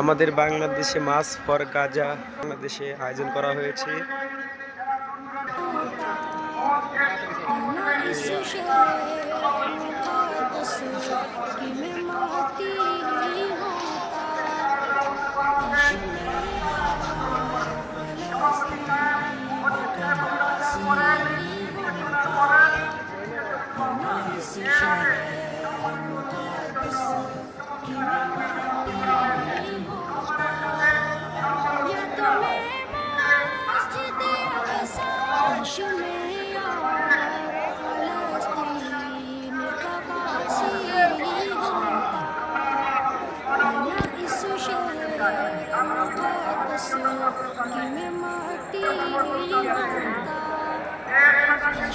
আমাদের বাংলাদেশে মাছ for Gaza বাংলাদেশে আয়োজন করা হয়েছে।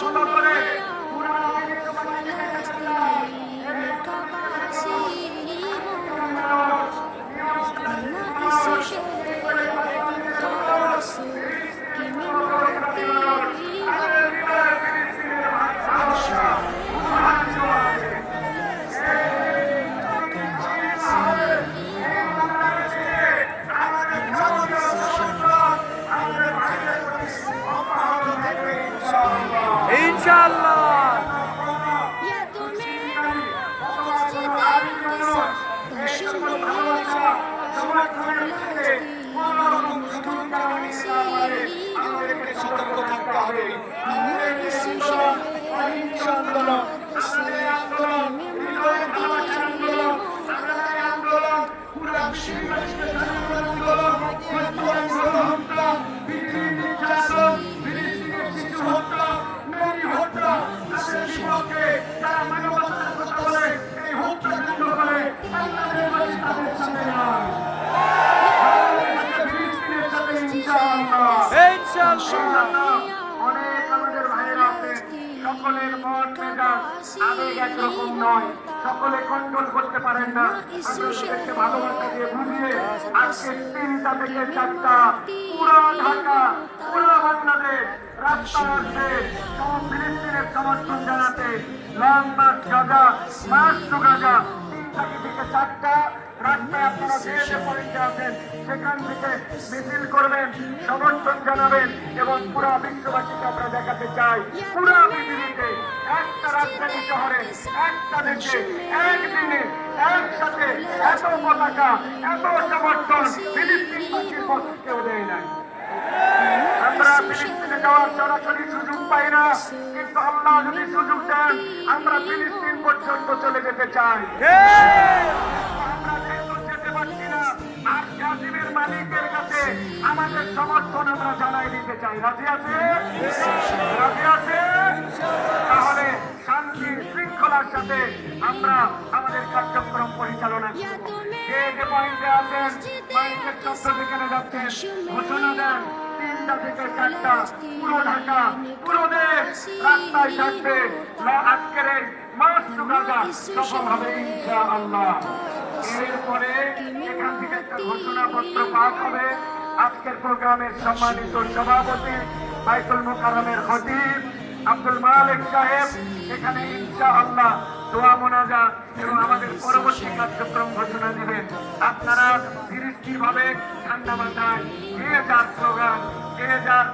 সকল করে। ইনশাআল্লাহ। আমাদেরকে সতর্ক থাকতে হবে সকলের মন মেজাজ আবেগ একরকম নয় সকলে কন্ট্রোল করতে পারেন না আপনাদেরকে ভালোবাসা দিয়ে বুঝিয়ে আজকে তিনটা থেকে চারটা পুরো ঢাকা পুরো বাংলাদেশ রাস্তা আসছে সব ফিলিস্তিনের সমর্থন জানাতে long march Gaza march to Gaza তিনটা থেকে চারটা রাস্তায় আপনারা যে যে পয়েন্টে সেখান থেকে মিছিল করবেন, সমর্থন জানাবেন এবং পুরা বিশ্ববাসীকে আমরা দেখাতে চাই। পুরা পৃথিবীতে একটা রাজধানী একটা দেশে, একদিনে, একসাথে এত পতাকা, এত সমর্থন কেউ দেয় নাই। আমরা ফিলিস্তিনে যাওয়ার সুযোগ পাই না, কিন্তু আল্লাহ যদি সুযোগ আমরা ফিলিস্তিন পর্যন্ত চলে যেতে চাই। রাজি আছে? রাজি আছে? তাহলে শান্তি শৃঙ্খলার সাথে আমরা আমাদের কার্যক্রম পরিচালনা করব। যে যে পয়েন্টে আছেন পয়েন্টের শব্দ যেখানে যাচ্ছেন ঘোষণা দেন তিনটা থেকে চারটা পুরো ঢাকা পুরো দেশ রাস্তায় থাকবে। আজকের এই মাস সুগাজা সফল হবে ইনশা আল্লাহ এরপরে এখান থেকে একটা ঘোষণাপত্র পাঠ হবে। আজকের প্রোগ্রামের সম্মানিত সভাপতি বাইতুল মুকারমের খতিব আব্দুল মালিক সাহেব, এখানে ইনশাআল্লাহ দোয়া মোনাজা এবং আমাদের পরবর্তী কার্যক্রম ঘোষণা দিবেন আপনারা তিরিশটি ভাবে ঠান্ডা মাথায়, কে যার স্লোগান কে যার